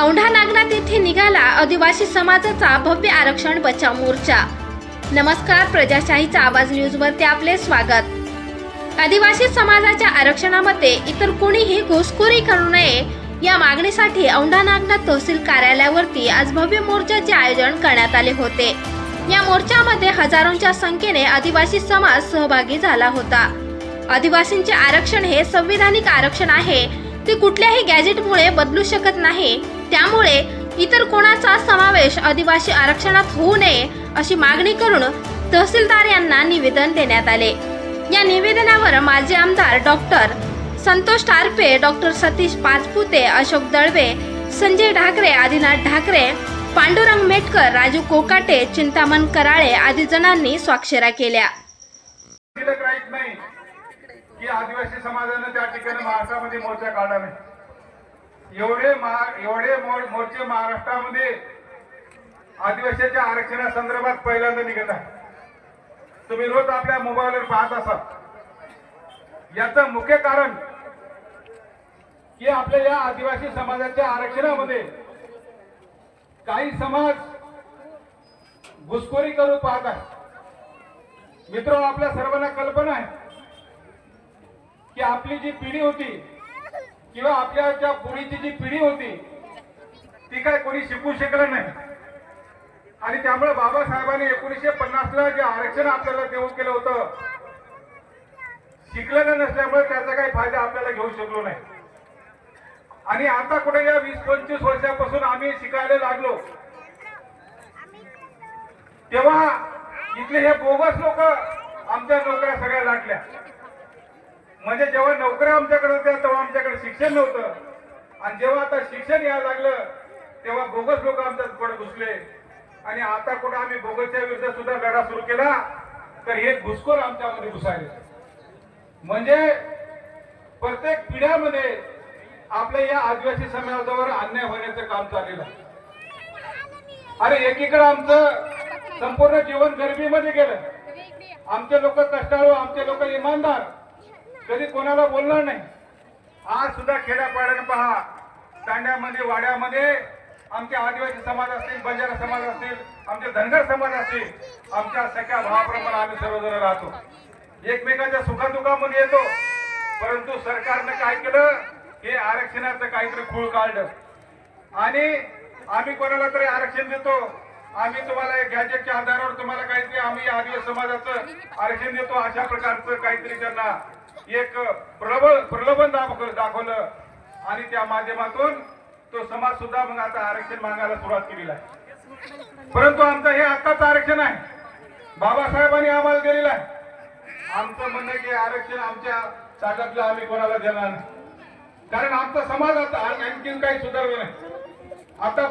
औंढा नागनात येथे निघाला. आदिवासी समाजाचा भव्य आरक्षण बचाव मोर्चा. नमस्कार प्रजाशाहीचा आवाज न्यूजवरती आपले स्वागत. आदिवासी समाजाच्या आरक्षणामध्ये इतर कोणीही घुसखोरी करू नये या मागणीसाठी औंढा नागनाथ तहसील कार्यालयावरती आज भव्य मोर्चाचे आयोजन करण्यात आले होते. या मोर्चामध्ये हजारोंच्या संख्येने आदिवासी समाज सहभागी झाला होता. आदिवासींचे आरक्षण हे संविधानिक आरक्षण आहे. ते कुठल्याही गॅजेटमुळे बदलू शकत नाही. त्यामुळे इतर कोणाचा समावेश आदिवासी आरक्षणात होऊ नये अशी मागणी करून तहसीलदार यांना निवेदन देण्यात आले. या निवेदनावर माजी आमदार डॉक्टर संतोष टारपे डॉक्टर सतीश पाचपुते अशोक दळवे संजय ढाकरे आदिनाथ ढाकरे पांडुरंग मेटकर राजू कोकाटे चिंतामण कराळे आदी जणांनी स्वाक्षऱ्या केल्या. की आदिवासी समाजाने त्या ठिकाणी महाराष्ट्रामध्ये मोर्चा काढला नाही. एवढे महा- एवढे मोर्चे महाराष्ट्रामध्ये आदिवासीच्या आरक्षणासंदर्भात पहिल्यांदा निघत आहे तुम्ही रोज आपल्या मोबाईलवर पाहत असाल. याचं मुख्य कारण की आपल्या या आदिवासी समाजाच्या आरक्षणामध्ये काही समाज घुसखोरी करून पाहत आहे मित्र आपल्या सर्वांना कल्पना आहे की आपली जी पिढी होती किंवा आपल्या ज्या पूर्वीची जी पिढी होती ती काय कोणी शिकू शकलं नाही. आणि त्यामुळे बाबासाहेबांनी एकोणीसशे पन्नासला जे आरक्षण आपल्याला देऊ केलं होतं शिकलेलं नसल्यामुळे त्याचा काही फायदा आपल्याला घेऊ शकलो नाही. आणि आता कुठे या वीस पंचवीस वर्षापासून आम्ही शिकायला लागलो. तेव्हा इथले हे बोगस लोक आमच्या नोकऱ्या सगळ्या लागल्या म्हणजे जेव्हा नोकऱ्या आमच्याकडे होत्या तेव्हा आमच्याकडे शिक्षण नव्हतं. आणि जेव्हा आता शिक्षण यायला लागलं तेव्हा बोगस लोक आमच्यात पुढे घुसले. आणि आता कुठे आम्ही बोगसच्या विरुद्ध सुद्धा लढा सुरू केला तर हे घुसखोर आमच्यामध्ये घुसायले. म्हणजे प्रत्येक पिढ्यामध्ये आपल्या या आदिवासी समाजावर अन्याय होण्याचं काम चाललेलं अरे एकीकडे आमचं संपूर्ण जीवन गरिबीमध्ये गेलं. आमचे लोक कष्टाळू आमचे लोक इमानदार. कधी कोणाला बोलणार नाही. आज सुद्धा खेड्यापाड्यानं पहा तांड्यामध्ये वाड्यामध्ये आमचे आदिवासी समाज असतील बंजारा समाज असतील आमचे धनगर समाज असतील आमच्या सख्या भावाप्रमाणे आम्ही सर्वजण राहतो. एकमेकांच्या सुखादुखामध्ये येतो. परंतु सरकारनं काय केलं? हे आरक्षणाचं काहीतरी खूळ काढलं. आणि आम्ही कोणाला तरी आरक्षण देतो? आम्ही तुम्हाला एक गॅजेटच्या आधारावर तुम्हाला काहीतरी आम्ही आदिवासी समाजाचं आरक्षण देतो अशा प्रकारचं काहीतरी त्यांना एक प्रबळ प्रलोभन दाखवलं. आणि त्या माध्यमातून तो समाज सुद्धा मग आता आरक्षण मागायला सुरुवात केलेला आहे. परंतु आमचं हे आत्ताच आरक्षण आहे. बाबासाहेबांनी आम्हाला दिलेलं आहे. आमचं म्हणणं की आरक्षण आमच्या ताटातलं आम्ही कोणाला देणार नाही. कारण आमचा समाज आता आणखीन काही सुधारलं नाही. आता